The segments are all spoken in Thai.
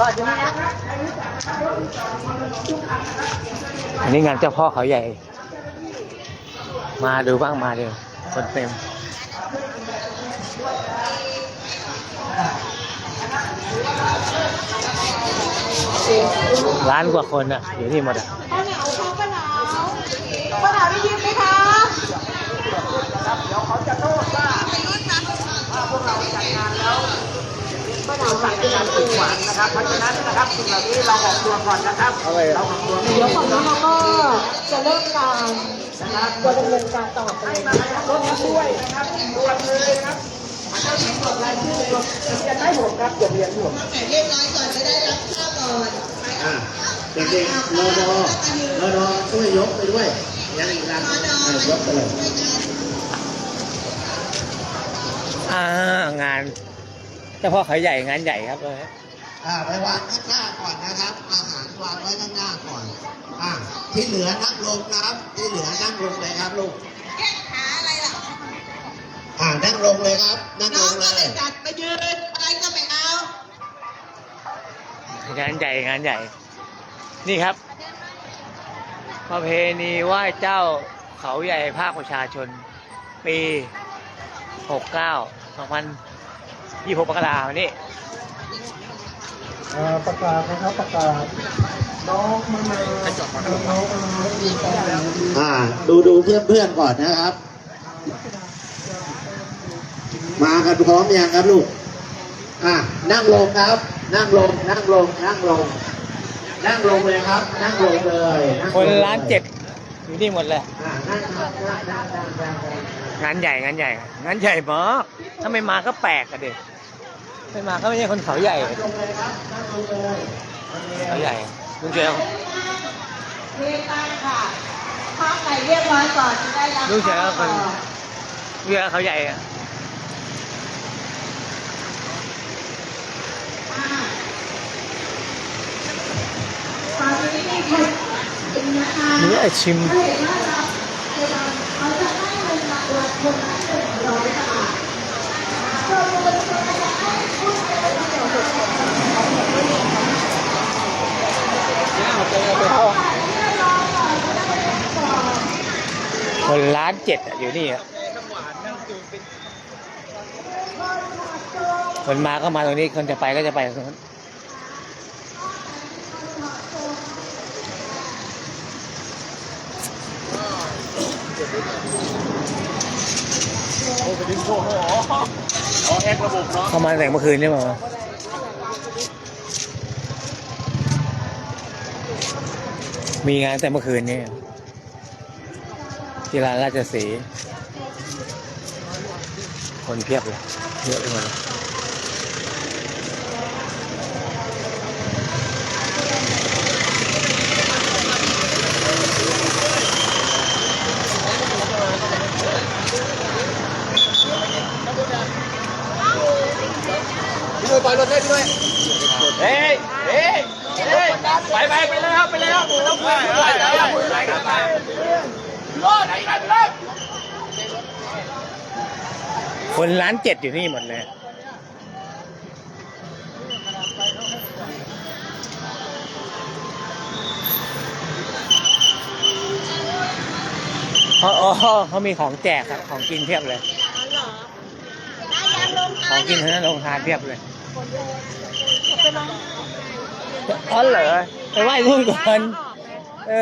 รอดอยู่นี่นะอันนี้งานเจ้าพ่อเขาใหญ่ มาดูบ้างมาเดูคนเต็มล้านกว่าคนอะ อยู่นี่หมดอะข้าวเหนียวข้าวปลาหนาวปลาหนาวได้ยินไหมคะนะครับเพราะฉะนั้นนะครับสิ่งเหล่านี้เราออกตัวก่อนนะครับเราออกตัวเดี๋ยวก่อนนะเราก็จะเริ่มการจะดำเนินการต่อไปเลยนะคะรถด้วยนะครับด่วนเลยนะครับมันจะมีกฎรายชื่อกฎจะได้ผมครับอย่าเรียนผมเรียบร้อยก่อนจะได้รับทราบก่อนอะเด็กๆรอรอรอรอช่วยยกไปด้วยยังอีกรังอะยกไปเลย อ่างาน เจ้าพ่อเขาใหญ่งานใหญ่ครับเลยอ่าไปวางข้างหน้าก่อนนะครับ อาหารวางไว้ข้างหน้าก่อนอ่าที่เหลือนั่งลงนะครับ ที่เหลือนั่งลงเลยครับลูกหาอะไรล่ะอ่านั่งลงเลยครับ นั่งน้ลองงเลก็เลยยจัดไปยืนอะไรก็ไม่เอางานใหญ่งานใหญ่ นี่ครับประเพณีไหว้เจ้าเขาใหญ่ภาคประชาชน ปี 69 2026มกราคมนี้ประกาศนะครับประกาศน้องมะนาวน้องมะนาวมีการอ่า ดูดูเพื่อนเพื่อนๆก่อนนะครับ มากันพร้อมยังครับลูกอ่านั่งลงครับ นั่งลง นั่งลง นั่งลง นั่งลงเลยครับ นั่งลงเลยงคนงยล้านเจ็ดอยู่นี่หมดเลยอ่านั่งครับนั่งนั่งนั่งนั่งนั่งงานใหญ่งานใหญ่ งานใหญ่มากถ้าไม่มาก็แปลกอะเด็ก ไม่มาก็ไม่ใช่คนเขาใหญ่ลงเลยครับนั่งลงเลยเขาใหญ่ลุงเจียวเรียกตั้งค่ะข้าวไก่เรียบร้อยก่อนจะได้รับลูกชายก็ข้าวคนก่อนเรือเขาใหญ่อะตอนนี้มีคนเป็นนะคะนี่ไอชิม เห็นว่าเราเวลาเขาจะให้เงินรางวัลคนละหนึ่งร้อยบาทเราจะให้ผู้ชายเกี่ยวกับของ คนล้านเจ็ดอะอยู่นี่อะคนมาก็มาตรงนี้ คนจะไปก็จะไปตรงนู้นเข้ามาแต่เมื่อคืนใช่ไหมวะ มีงานแต่เมื่อคืนนี่ที่ร้านราชสีห์คนเพียบเลยเยอะไปหมดเลยพี่ด้วยปล่อยรถให้ด้วยเฮ้ยเฮ้ยเฮ้ย ไปไปไปเลยครับไปเลยครับต้องไปไปไปไปรถไหนกันรถคนล้านเจ็ดอยู่นี่หมดเลยเพราะอ๋อเขามีของแจกครับ ของกินเพียบเลย ของกินทั้งนั้นโรงทานเพียบเลย อ๋อเหรอไปไหว้รุ่นก่อนเอ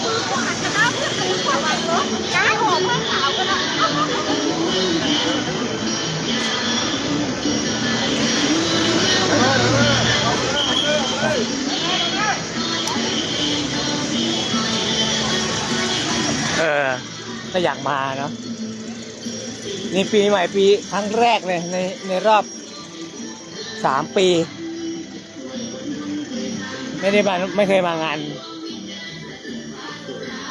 เอออก็อยากมาเนาะนี่ปีใหม่ปีครั้งแรกเลยในในรอบสามปี ไม่ได้มาไม่เคยมางาน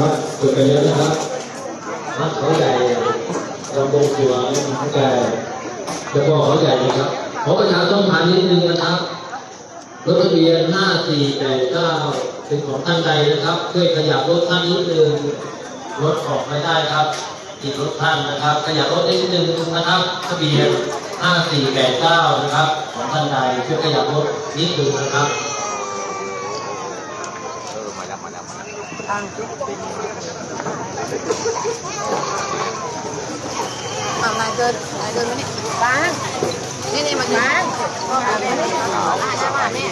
ครับจบไปแล้วนะครับนัดเขาใหญ่ลำบงสวงเขาใหญ่แล้วก็เขาใหญ่นะครับขอประชาสัมพันธ์นิดนึงนะครับรถทะเบียน 5489 เป็นของท่านใดนะครับ ช่วยขยับรถท่านนิดนึงรถออกไม่ได้ครับติดรถท่านนะครับ ขยับรถนิดนึงนะครับทะเบียน 5489 นะครับ ของท่านใดช่วยขยับรถนิดนึงนะครับ เอามาเกินมาเกินมาเนี่ยบ้างนี่นี่มันบ้างมาแม่ไม่ได้หรอมาได้มาแม่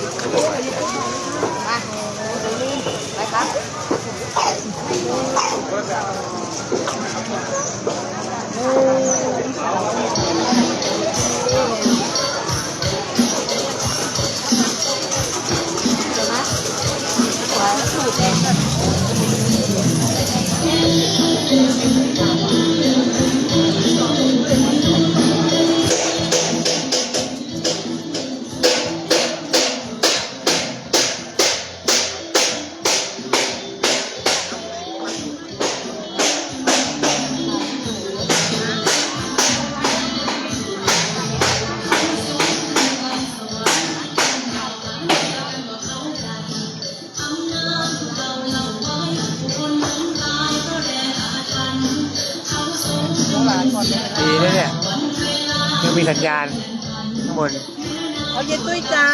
นะเนี่ยยังมีสัญญาณข้างบนเอาเย็นตุ้ยจ้า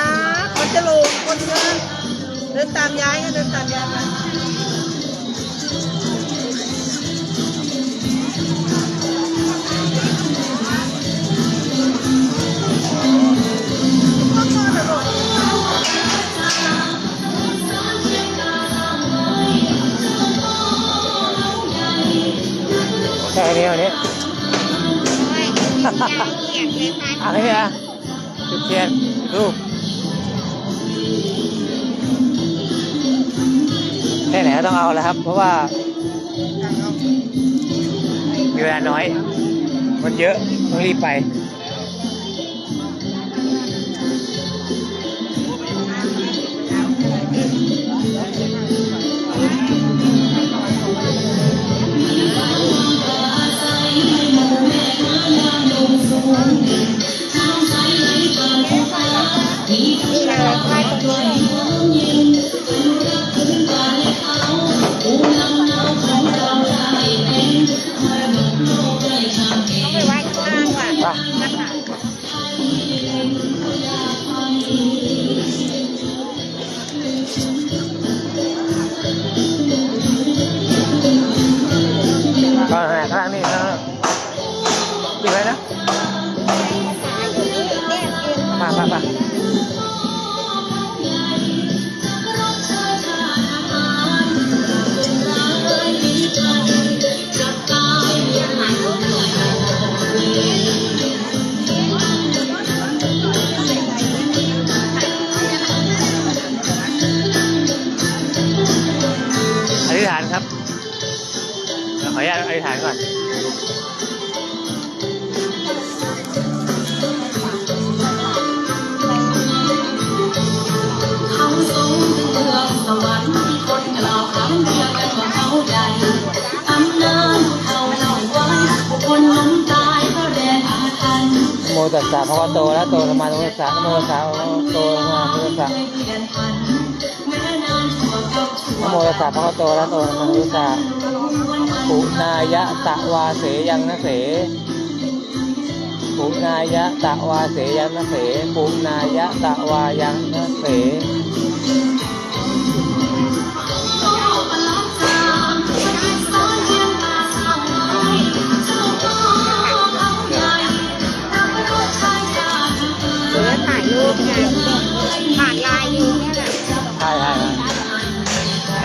คนจะลงคนเดินเดินตามยายก็เดินตามยายมาแค่นี้วันนี้ อะไรเนี่ยจุดเทียนรูปแค่ไหนก็ต้องเอาแล้วครับ เพราะว่า มีเวลาน้อย มันเยอะ ต้องรีบไป ข้างนี้นะอยู่ไหนนะ โมตัสสะพระวะโตและโตธรรมานุสสะโมตัสสะพระวโตธรรมานุสสะไม่เปลี่ยนพันแม้นานชั่วกับชั่วนะโมตัสสะพระวะโตและโตธรรมานุสสะปุนายะตะวาเสยังนะเสปุนายะตะวาเสยังนะเสปุนายะตะวายังนะเส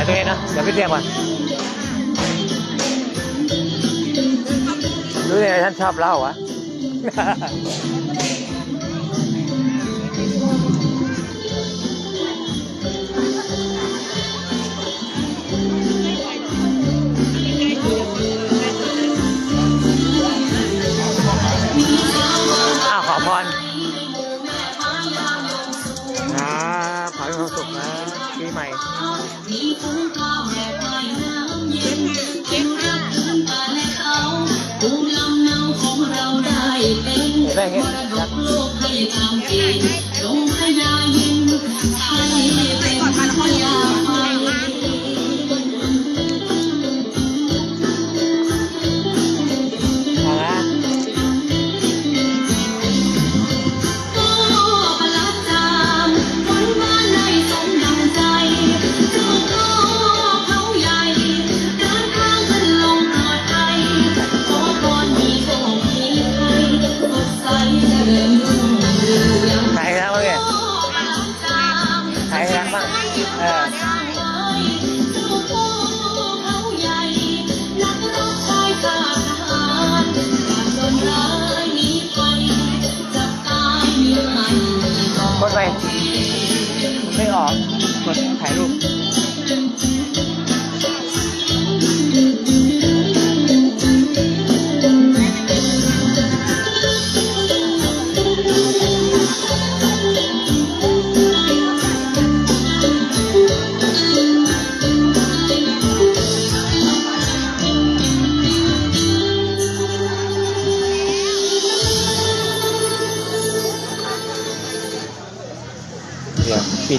ต่ตรงนี้นะเดี๋ยวไปเตรียมก่อนรู้ยังไงท่านชอบเล่าวะ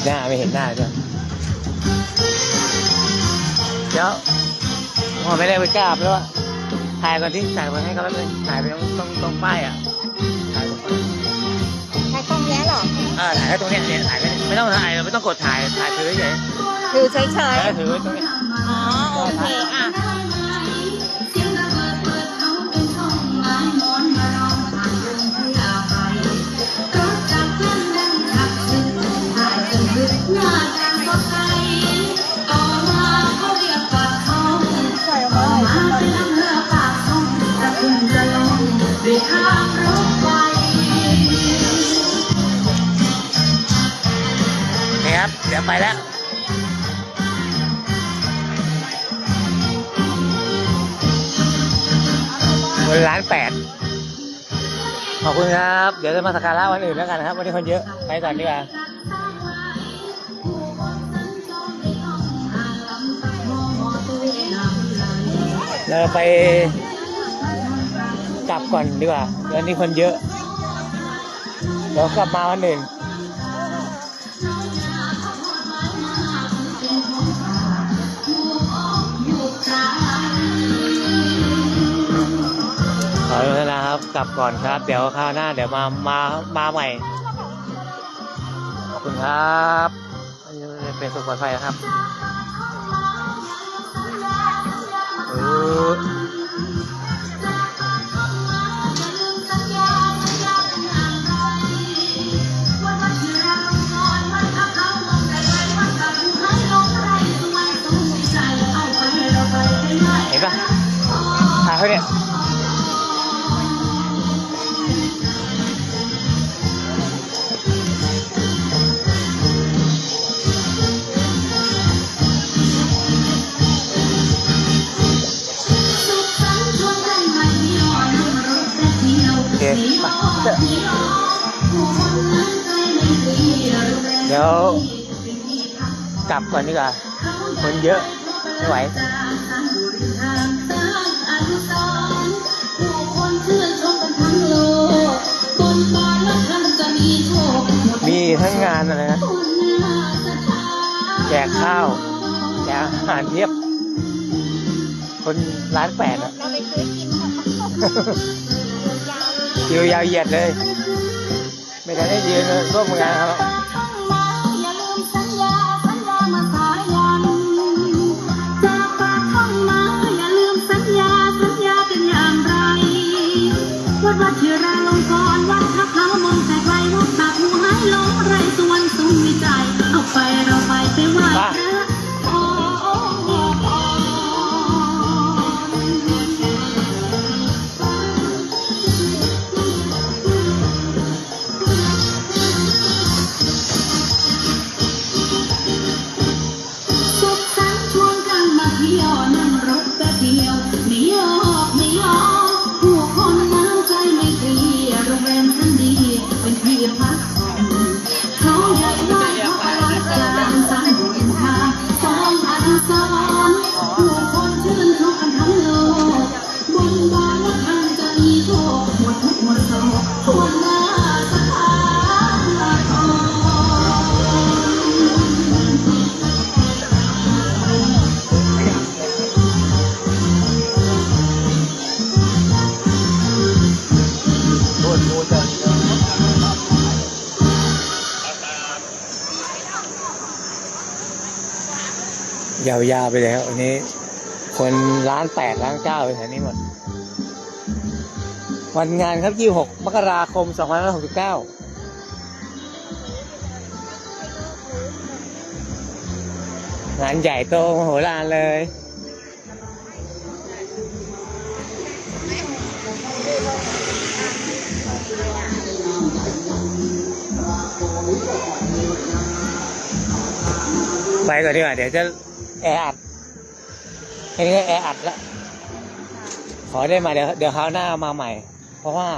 หน้าไม่เห็นหน้าด้วยเดี๋ยวพอไม่ได้ไปกราบแล้วอะถ่ายก่อนที่ถ่ายก่อนให้เขาแป๊บนึงถ่ายไปตรงตรงตรงป้ายอะถ่ายตรงป้ายถ่ายกล้องเนี้ยเหรอเออถ่ายแค่ตรงเนี้ยเนี่ยถ่ายแค่นี้ไม่ต้องถ่ายไม่ต้องกดถ่ายถ่ายถือเฉยถือเฉๆยแล้วถือไว้ตรงเนี้ยๆอ๋อ โอเค อะ นี่ครับ เดี๋ยวไปแล้ววันล้านแปดขอบคุณครับ เดี๋ยวจะมาสักการะวันอื่นแล้วกันนะครับ วันนี้คนเยอะ ไปก่อนดีกว่าเราไป กลับก่อนดีกว่าวันนี้คนเยอะ เดี๋ยวกลับมาวันอื่นขออนุญาตนะครับกลับก่อนครับ เดี๋ยวคราวหน้า เดี๋ยวมามามาใหม่ ขอบคุณครับเป็นสุขปลอดภัยนะครับ ห็นปะหาเขาเนี่ยเดี๋ยวกลับก่อนดีกว่า คนเยอะ ไม่ไหว ทั้งงานอะไรนะคุณนาสถานแจกข้าวแจกอาหารเทียบ คนร้านแปดอะเราไปซื้อกินของคิวยาวเหยียดเลย ไม่ได้ได้ยืนร่วมงานเขาหรอกต้องมา ยาวๆไปเลยครับวันนี้ คนร้านแปดร้านเก้าไปแถวนี้หมด วันงานครับ26มกราคม2569งานใหญ่โตมโหฬารเลย ไปก่อนดีกว่าเดี๋ยวจะแออัดแค่นี้ก็แออัดแล้วขอได้มาเดี๋ยวเดี๋ยวคราวหน้ามาใหม่ เพราะว่า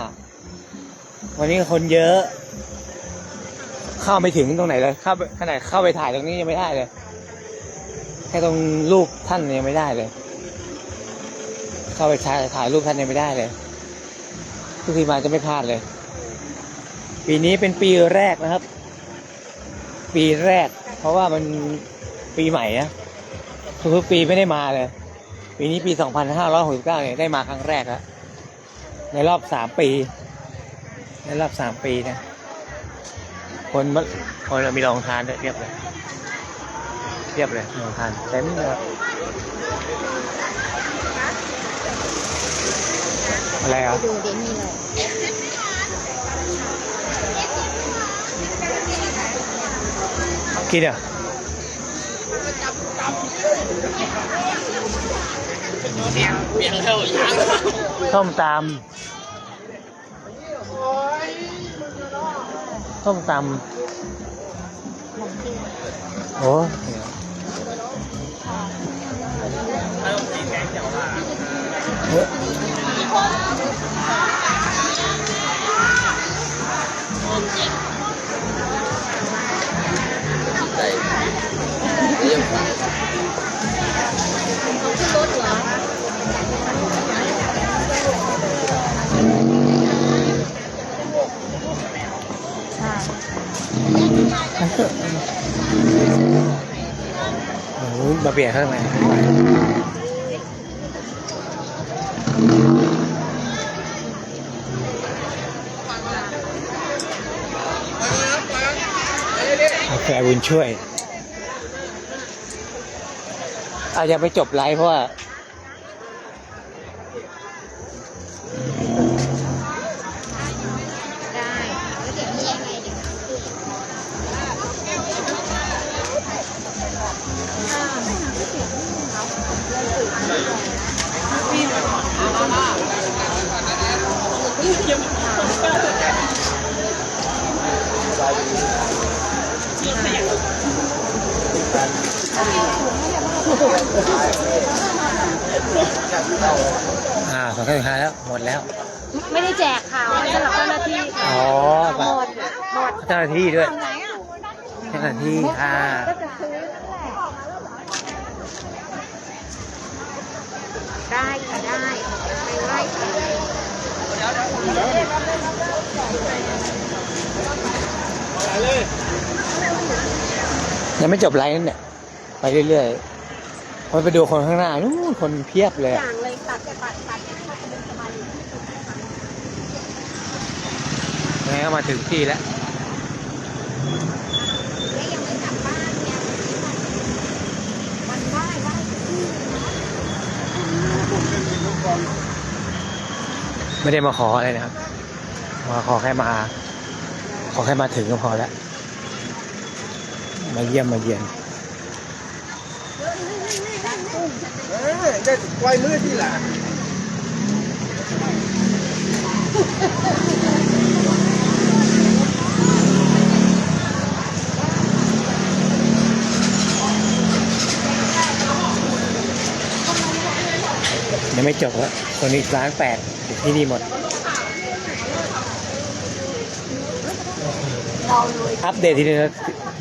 วันนี้คนเยอะ เข้าไม่ถึงตรงไหนเลยเข้าขนาดเข้าไปถ่ายตรงนี้ยังไม่ได้เลยแค่ตรงรูปท่านยังไม่ได้เลย เข้าไปถ่ายถ่ายรูปท่านยังไม่ได้เลยทุกทีมาจะไม่พลาดเลย ปีนี้เป็นปีแรกนะครับ ปีแรก เพราะว่ามัน ปีใหม่นะทุกปีไม่ได้มาเลย ปีนี้ปี 2569เนี่ยได้มาครั้งแรกแล้วในรอบสามปี ในรอบสามปีนะ คนมาคนมีรองทานด้วยเรียบเลยเรียบเลยรองทานเต็มเลยอะไรอะดูเดนี่เลยกินอะ ส้มตำส้มตำโอ้เฮ้ย โอ้โหมาเบียดข้างในกาแฟบุญช่วย อาจจะไปจบไลฟ์เพราะว่า อ่าสองครั้งสุดท้ายแล้วหมดแล้ว ไม่ได้แจกค่ะไว้สำหรับเจ้าหน้าที่ค่ะอ๋อหมดหมดเจ้าหน้าที่ด้วย เจ้าหน้าที่ค่ะก็จะซื้อได้ค่ะได้ไปไหว้ค่ะ ยังไม่จบไลน์นั่นเนี่ยไปเรื่อยๆไปไปดูคนข้างหน้านู้นคนเพียบเลยอย่างเลยตัดตัดตัดยังไงก็มาถึงที่แล้ว ยังไม่กลับบ้านเนี่ยมันไหว้ไหว้ที่ ไม่ได้มาขออะไรนะครับ มาขอแค่มา ขอแค่มาถึงก็พอแล้ว มาเยี่ยมมาเยียนเออได้ไวมือที่หลัง ยังไม่จบแล้วคนอีกล้านแปดที่นี่หมด อัปเดตทีนึง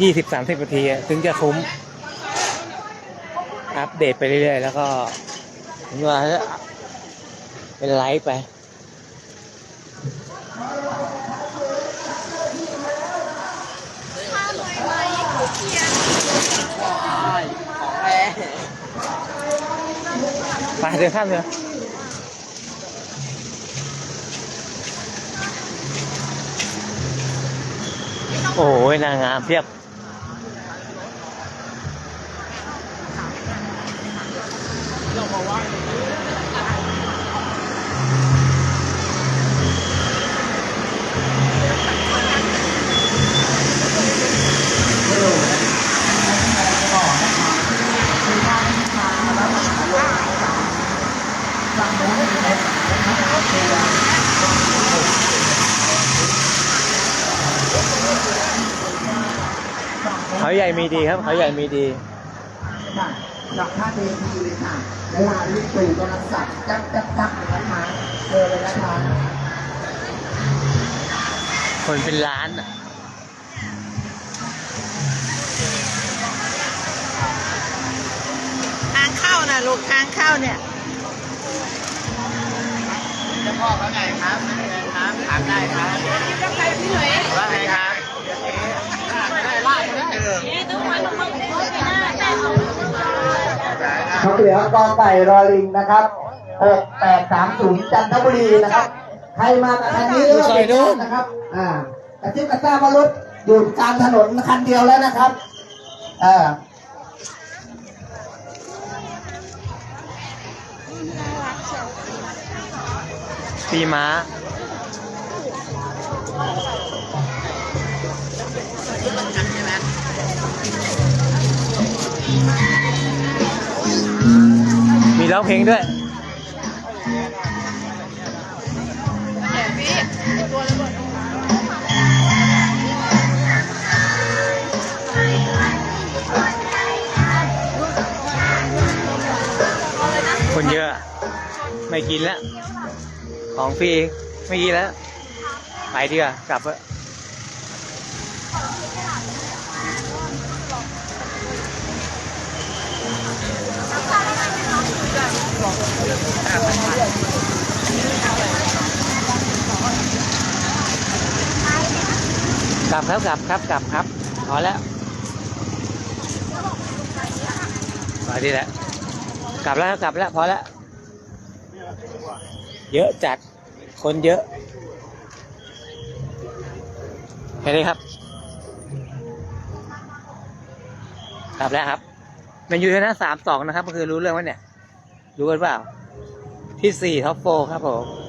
ยี่สิบสามสิบนาทีถึงจะคุ้ม อัปเดตไปเรื่อยๆ แล้วก็ถึงว่าเป็นไลฟ์ไป ไปเดินข้ามเลยโอ้ยนางงามเพียบ มีดีครับเขาใหญ่มีดีค่ะดอกท่าเทพีเลยค่ะเวลาลูกตู่กำลังสับจับจับจับอย่างนั้นมาเจอเลยนะคะคนเป็นล้านอะทางเข้านะลูกทางเข้าเนี่ยจะพ่อว่าไงครับครับถามได้ครับว่าไงครับ เขาเหลือกอไก่รอลิงนะครับ6830จันทบุรีนะครับ ใครมากับคันนี้อยู่ซอยนู้นนะครับ อ่ากระซิบกระซาบว่ารถอยู่กลางถนนคันเดียวแล้วนะครับเออปีม้า ร้องเพลงด้วยคนเยอะ ไม่กินแล้ว ของฟรีไม่กินแล้ว ไปดีกว่ากลับเถอะ กลับครับกลับครับกลับครับพอแล้วพอดีแล้วกลับแล้วกลับแล้วพอแล้วเยอะจัดคนเยอะเห็นไหมครับ กลับแล้วครับมันอยู่ที่นะสามสองนะครับก็คือรู้เรื่องว่าเนี่ย รู้กันเปล่า ที่สี่ท็อปโฟครับผม